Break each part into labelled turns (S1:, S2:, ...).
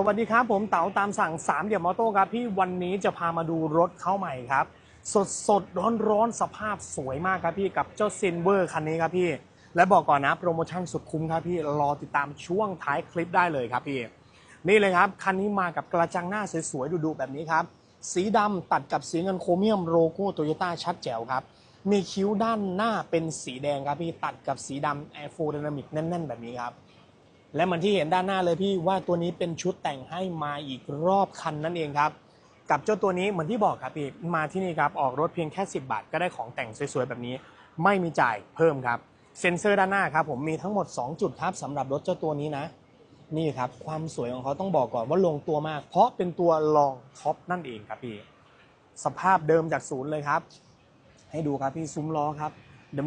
S1: สวัสดีครับ ผมเต๋าตามสั่ง3เดี่ยวมอโต้ครับพี่วันนี้จะพามาดูรถเข้าใหม่ครับ สดสดร้อนร้อนสภาพสวยมากครับพี่กับเจ้าซินเวอร์คันนี้ครับพี่ และบอกก่อนนะโปรโมชั่นสุดคุ้มครับพี่รอติดตามช่วงท้ายคลิปได้เลยครับพี่ นี่เลยครับ คันนี้มากับกระจังหน้าสวยๆดุๆแบบนี้ครับ สีดำตัดกับสีเงินโครเมียมโลโก้โตโยต้าชัดแจ๋วครับมีคิ้วด้านหน้าเป็นสีแดงครับพี่ตัดกับสีดำแอร์โฟดนามิกแน่นๆ แบบนี้ครับ และเหมือนที่เห็นด้านหน้าเลยพี่ว่าตัวนี้เป็นชุดแต่งให้มาอีกรอบคันนั่นเองครับ กับเจ้าตัวนี้เหมือนที่บอกครับพี่มาที่นี่ครับออกรถเพียงแค่ 10 บาท ก็ได้ของแต่งสวยๆแบบนี้ ไม่มีจ่ายเพิ่มครับ เซ็นเซอร์ด้านหน้าครับผมมีทั้งหมด 2 จุดครับสำหรับรถเจ้าตัวนี้นะ นี่ครับความสวยของเขาต้องบอกก่อนว่าลงตัวมาก เพราะเป็นตัวรองท็อปนั่นเองครับพี่สภาพเดิมจากศูนย์เลยครับ ให้ดูครับพี่ซุ้มล้อครับ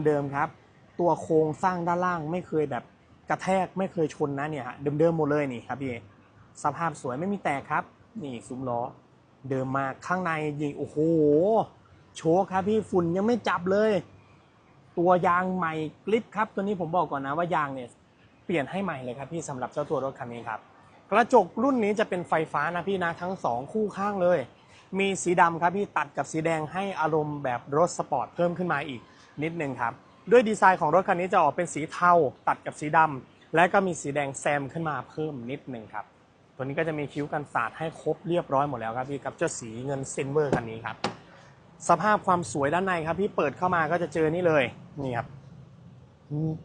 S1: เดิมๆครับ ตัวโครงสร้างด้านล่างไม่เคยแบบ กระแทกไม่เคยชนนะเนี่ยฮะเดิมๆหมดเลยนี่ครับพี่สภาพสวยไม่มีแตกครับ นี่ซุ้มล้อ เดิมมาข้างในยิงโอ้โห โชคครับพี่ฝุ่นยังไม่จับเลย ตัวยางใหม่กลิปครับ ตัวนี้ผมบอกก่อนนะว่ายางเนี่ยเปลี่ยนให้ใหม่เลยครับพี่สำหรับเจ้าตัวรถคันนี้ครับ กระจกรุ่นนี้จะเป็นไฟฟ้านะพี่นะทั้งสองคู่ข้างเลย มีสีดำครับพี่ตัดกับสีแดงให้อารมณ์แบบรถสปอร์ตเพิ่มขึ้นมาอีกนิดนึงครับ ด้วยดีไซน์ของรถคันนี้จะออกเป็นสีเทาตัดกับสีดำและก็มีสีแดงแซมขึ้นมาเพิ่มนิดนึงครับ ตัวนี้ก็จะมีคิ้วกันสาดให้ครบเรียบร้อยหมดแล้วครับพี่กับเจ้าสีเงินซินเวอร์คันนี้ครับ สภาพความสวยด้านในครับ พี่เปิดเข้ามาก็จะเจอนี่เลยนี่ครับ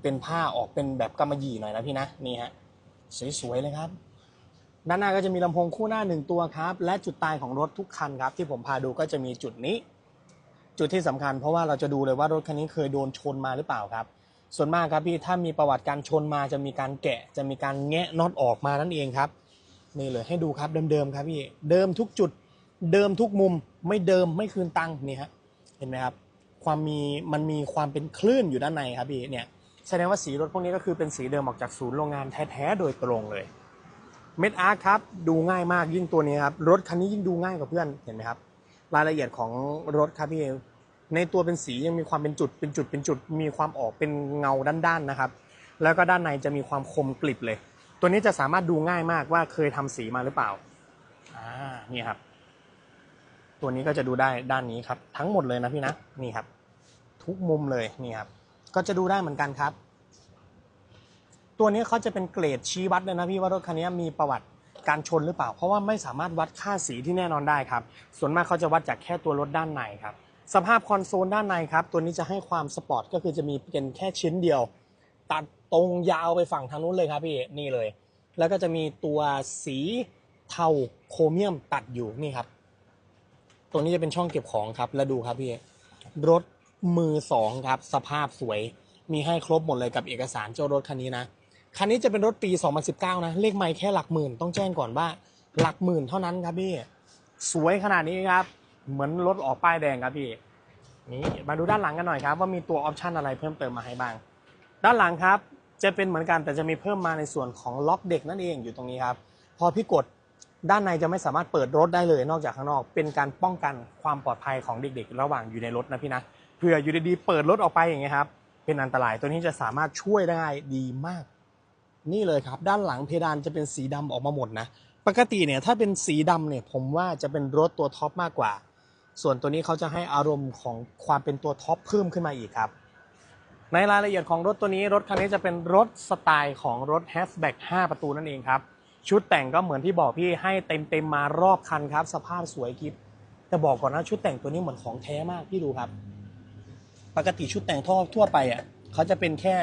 S1: เป็นผ้าออกเป็นแบบกำมะหยี่หน่อยนะพี่นะนี่ฮะสวยๆเลยครับ ด้านหน้าก็จะมีลำโพงคู่หน้าหนึ่งตัวครับ และจุดตายของรถทุกคันครับ ที่ผมพาดูก็จะมีจุดนี้ จุดที่สำคัญเพราะว่าเราจะดูเลยว่ารถคันนี้เคยโดนชนมาหรือเปล่าครับ ส่วนมากครับพี่ถ้ามีประวัติการชนมาจะมีการแกะ จะมีการแงะน็อตออกมานั่นเองครับนี่เลยให้ดูครับเดิมๆครับพี่เดิมทุกจุดเดิมทุกมุมไม่เดิมไม่คืนตังค์นี่ฮะเห็นไหมครับความมีมันมีความเป็นคลื่นอยู่ด้านในครับพี่เนี่ยแสดงว่าสีรถพวกนี้ก็คือเป็นสีเดิมออกจากศูนย์โรงงานแท้ๆโดยตรงเลยเม็ดอาร์ครับดูง่ายมากยิ่งตัวนี้ครับรถคันนี้ยิ่งดูง่ายกว่าเพื่อนเห็นไหมครับ รายละเอียดของรถครับพี่ในตัวเป็นสียังมีความเป็นจุดเป็นจุดเป็นจุด มีความออกเป็นเงาด้านๆนะครับ แล้วก็ด้านในจะมีความคมกริบเลย ตัวนี้จะสามารถดูง่ายมากว่าเคยทำสีมาหรือเปล่าอ่านี่ครับ ตัวนี้ก็จะดูได้ด้านนี้ครับ ทั้งหมดเลยนะพี่นะนี่ครับ ทุกมุมเลยนี่ครับ ก็จะดูได้เหมือนกันครับ ตัวนี้เขาจะเป็นเกรดชี้วัดเลยนะพี่ว่ารถคันนี้มีประวัติ การชนหรือเปล่า เพราะว่าไม่สามารถวัดค่าสีที่แน่นอนได้ครับ ส่วนมากเขาจะวัดจากแค่ตัวรถด้านในครับ สภาพคอนโซลด้านในครับ ตัวนี้จะให้ความสปอร์ตก็คือจะมีเป็นแค่ชิ้นเดียว ตัดตรงยาวไปฝั่งทางนู้นเลยครับพี่นี่เลย แล้วก็จะมีตัวสีเทาโครเมียมตัดอยู่นี่ครับ ตัวนี้จะเป็นช่องเก็บของครับ แล้วดูครับพี่รถมือสองครับ สภาพสวย มีให้ครบหมดเลยกับเอกสารเจ้ารถคันนี้นะ คันนี้จะเป็นรถปี 2019 นะ เลขไม่แค่หลักหมื่น ต้องแจ้งก่อนว่า หลักหมื่นเท่านั้นครับพี่ สวยขนาดนี้ครับ เหมือนรถออกป้ายแดงครับพี่ นี่มาดูด้านหลังกันหน่อยครับ ว่ามีตัวออปชันอะไรเพิ่มเติมมาให้บ้าง ด้านหลังครับ จะเป็นเหมือนกันแต่จะมีเพิ่มมาในส่วนของล็อกเด็กนั่นเองอยู่ตรงนี้ครับ พอพี่กดด้านในจะไม่สามารถเปิดรถได้เลย นอกจากข้างนอก เป็นการป้องกันความปลอดภัยของเด็ก ๆ ระหว่างอยู่ในรถนะพี่นะ เผื่ออยู่ดีๆเปิดรถออกไปอย่างเงี้ยครับ เป็นอันตรายตัวนี้จะสามารถช่วยได้ดีมาก นี่เลยครับ ด้านหลังเพดานจะเป็นสีดำออกมาหมดนะ ปกติเนี่ยถ้าเป็นสีดำเนี่ยผมว่าจะเป็นรถตัวท็อปมากกว่า ส่วนตัวนี้เขาจะให้อารมณ์ของความเป็นตัวท็อปเพิ่มขึ้นมาอีกครับ ในรายละเอียดของรถตัวนี้รถคันนี้จะเป็นรถสไตล์ของรถแฮชแบ็ก5ประตูนั่นเองครับ ชุดแต่งก็เหมือนที่บอกพี่ให้เต็มเต็มๆมารอบคันครับ สภาพสวยกิฟแต่บอกก่อนนะชุดแต่งตัวนี้เหมือนของแท้มากพี่ดูครับ ปกติชุดแต่งท่อทั่วไปอะเขาจะเป็นแค่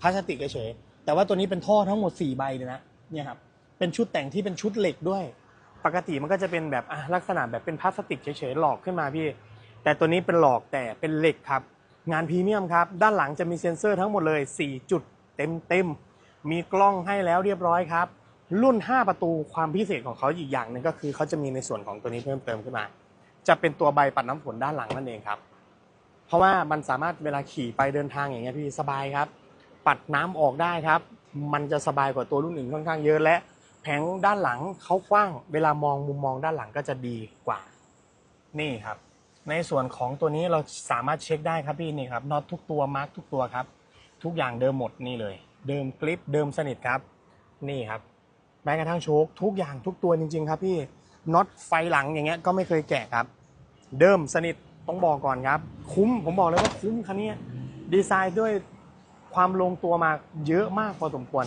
S1: พลาสติกเฉย แต่ว่าตัวนี้เป็นท่อทั้งหมด4ใบเลยนะเนี่ยครับเป็นชุดแต่งที่เป็นชุดเหล็กด้วย ปกติมันก็จะเป็นแบบอะลักษณะแบบเป็นพลาสติกเฉยๆหลอกขึ้นมาพี่ แต่ตัวนี้เป็นหลอกแต่เป็นเหล็กครับ งานพรีเมียมครับ ด้านหลังจะมีเซ็นเซอร์ทั้งหมดเลย 4 จุดเต็มๆมีกล้องให้แล้วเรียบร้อยครับ รุ่น 5 ประตูความพิเศษของเขาอีกอย่างหนึ่งก็คือเขาจะมีในส่วนของตัวนี้เพิ่มเติมขึ้นมา จะเป็นตัวใบปัดน้ำฝนด้านหลังนั่นเองครับ เพราะว่ามันสามารถเวลาขี่ไปเดินทางอย่างเงี้ยพี่สบายครับ ปัดน้ำออกได้ครับ มันจะสบายกว่าตัวรุ่นอื่นค่อนข้างเยอะและแผงด้านหลังเขากว้าง เวลามองมุมมองด้านหลังก็จะดีกว่า นี่ครับ ในส่วนของตัวนี้เราสามารถเช็คได้ครับพี่นี่ครับน็อตทุกตัวมาร์กทุกตัวครับ ทุกอย่างเดิมหมดนี่เลย เดิมกริปเดิมสนิทครับ นี่ครับแม้กระทั่งโชคทุกอย่างทุกตัวจริง ๆ ครับพี่น็อตไฟหลังอย่างเงี้ยก็ไม่เคยแกะครับ เดิมสนิทต้องบอกก่อนครับ คุ้มผมบอกเลยว่าคุ้มคันนี้ดีไซน์ด้วย ความลงตัวมาเยอะมากพอสมควร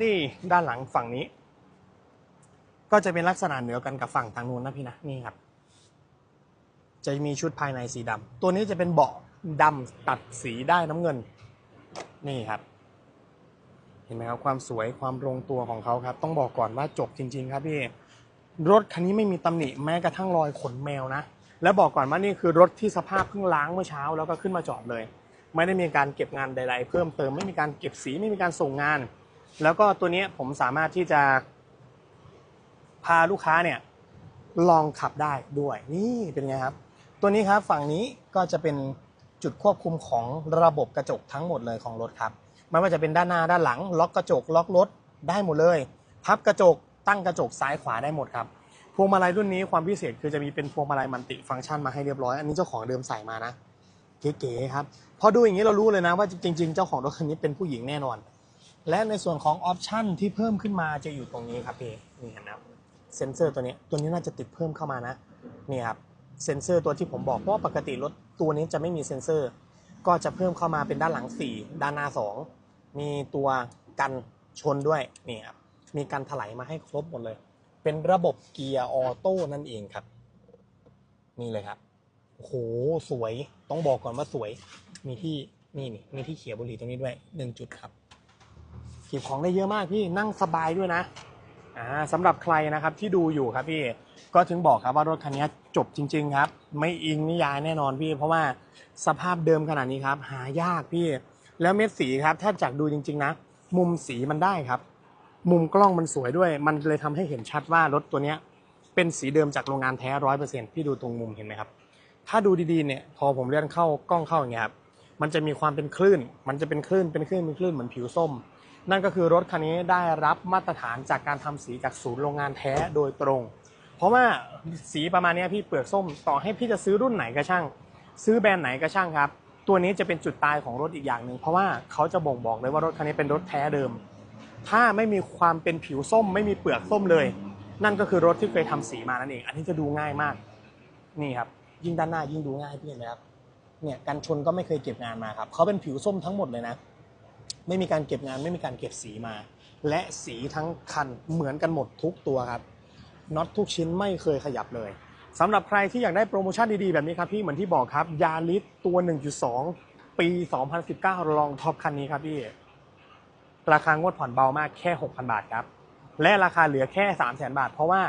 S1: นี่ด้านหลังฝั่งนี้ ก็จะเป็นลักษณะเหนือกันกับฝั่งทางนู้นนะพี่นะนี่ครับ จะมีชุดภายในสีดำตัวนี้จะเป็นเบาะดำตัดสีได้น้ำเงิน นี่ครับ เห็นไหมครับความสวยความลงตัวของเขาครับ ต้องบอกก่อนว่าจบจริง ๆ ครับพี่รถคันนี้ไม่มีตำหนิแม้กระทั่งรอยขนแมวนะ และบอกก่อนว่านี่คือรถที่สภาพเพิ่งล้างเมื่อเช้า แล้วก็ขึ้นมาจอดเลย ไม่ได้มีการเก็บงานใด ๆ เพิ่มเติมไม่มีการเก็บสีไม่มีการส่งงาน แล้วก็ตัวนี้ผมสามารถที่จะ พาลูกค้าเนี่ยลองขับได้ด้วยนี่เป็นไงครับ ตัวนี้ครับฝั่งนี้ก็จะเป็นจุดควบคุมของระบบกระจกทั้งหมดเลยของรถครับไม่ว่าจะเป็นด้านหน้าด้านหลัง ล็อกกระจกล็อกรถได้หมดเลย พับกระจกตั้งกระจกซ้ายขวาได้หมดครับพวงมาลัยรุ่นนี้ความพิเศษคือจะมีเป็นพวงมาลัยมัลติฟังก์ชันมาให้เรียบร้อย อันนี้เจ้าของเดิมใส่มานะ เก๋ๆครับพอดูอย่างนี้เรารู้เลยนะว่าจริง ๆ เจ้าของรถคันนี้เป็นผู้หญิงแน่นอน และในส่วนของออปชันที่เพิ่มขึ้นมาจะอยู่ตรงนี้ครับพี่นี่เห็นนะครับเซนเซอร์ตัวนี้ตัวนี้น่าจะติดเพิ่มเข้ามานะนี่ครับเซนเซอร์ตัวที่ผมบอกเพราะปกติรถตัวนี้จะไม่มีเซนเซอร์ ก็จะเพิ่มเข้ามาเป็นด้านหลัง 4 ด้านหน้า 2 มีตัวกันชนด้วยนี่ครับมีการถลายมาให้ครบหมดเลย เป็นระบบเกียร์ออโต้นั่นเองครับ นี่เลยครับ โอ้โหสวย ต้องบอกก่อนว่าสวย มีที่นี่นี่มีที่เขียบุหรี่ตรงนี้ด้วยหนึ่งจุดครับเก็บของได้เยอะมากพี่นั่งสบายด้วยนะอ่าสำหรับใครนะครับที่ดูอยู่ครับพี่ก็ถึงบอกครับว่ารถคันนี้จบจริง ๆ ครับ ไม่อิงนิยายแน่นอนพี่ เพราะว่าสภาพเดิมขนาดนี้ครับ หายากพี่ แล้วเม็ดสีครับถ้าจากดูจริง ๆ นะ มุมสีมันได้ครับ มุมกล้องมันสวยด้วย มันเลยทำให้เห็นชัดว่ารถตัวเนี้ยเป็นสีเดิมจากโรงงานแท้ร้อยเปอร์เซ็นต์พี่ดูตรงมุมเห็นไหมครับ ถ้าดูดีๆเนี่ยพอผมเลื่อนเข้ากล้องเข้าอย่างเงี้ยครับมันจะมีความเป็นคลื่น มันจะเป็นคลื่นเป็นคลื่นเป็นคลื่นเหมือนผิวส้ม นั่นก็คือรถคันนี้ได้รับมาตรฐานจากการทำสีจากศูนย์โรงงานแท้โดยตรง เพราะว่าสีประมาณนี้พี่เปลือกส้มต่อให้พี่จะซื้อรุ่นไหนก็ช่าง ซื้อแบรนด์ไหนก็ช่างครับ ตัวนี้จะเป็นจุดตายของรถอีกอย่างหนึ่งเพราะว่าเขาจะบ่งบอกเลยว่ารถคันนี้เป็นรถแท้เดิม ถ้าไม่มีความเป็นผิวส้ม ไม่มีเปลือกส้มเลย นั่นก็คือรถที่เคยทำสีมานั่นเอง อันนี้จะดูง่ายมาก นี่ครับ ยิ่งด้านหน้ายิ่งดูง่ายพี่เห็นไหมครับเนี่ยกันชนก็ไม่เคยเก็บงานมาครับเขาเป็นผิวส้มทั้งหมดเลยนะ ไม่มีการเก็บงานไม่มีการเก็บสีมา และสีทั้งคันเหมือนกันหมดทุกตัวครับน็อตทุกชิ้นไม่เคยขยับเลยสำหรับใครที่อยากได้โปรโมชั่นดีๆ แบบนี้ครับพี่เหมือนที่บอกครับยาริสตัว 1.2 ปี 2019 ลองท็อปคันนี้ครับพี่ ราคางวดผ่อนเบามากแค่ 6,000 บาทครับ และราคาเหลือแค่ 300,000 บาท เพราะว่า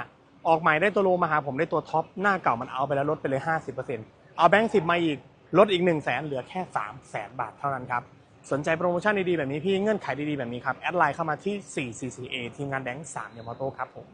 S1: ออกใหม่ได้ตัวโลมาหาผมได้ตัวท็อปหน้าเก่ามันเอาไปแล้วลดไปเลย 50%เอาแบงค์สิมาอีกลดอีก1 0 0 0 0แสนเหลือแค่3 0 0แสนบาทเท่านั้นครับ สนใจโปรโมชั่นดีๆแบบนี้พี่เงื่อนไขดีๆแบบนี้ครับ แอดไลน์เข้ามาที่ 4 4 4 a ทีมงานแบงค์3เดมอโต้ครับผม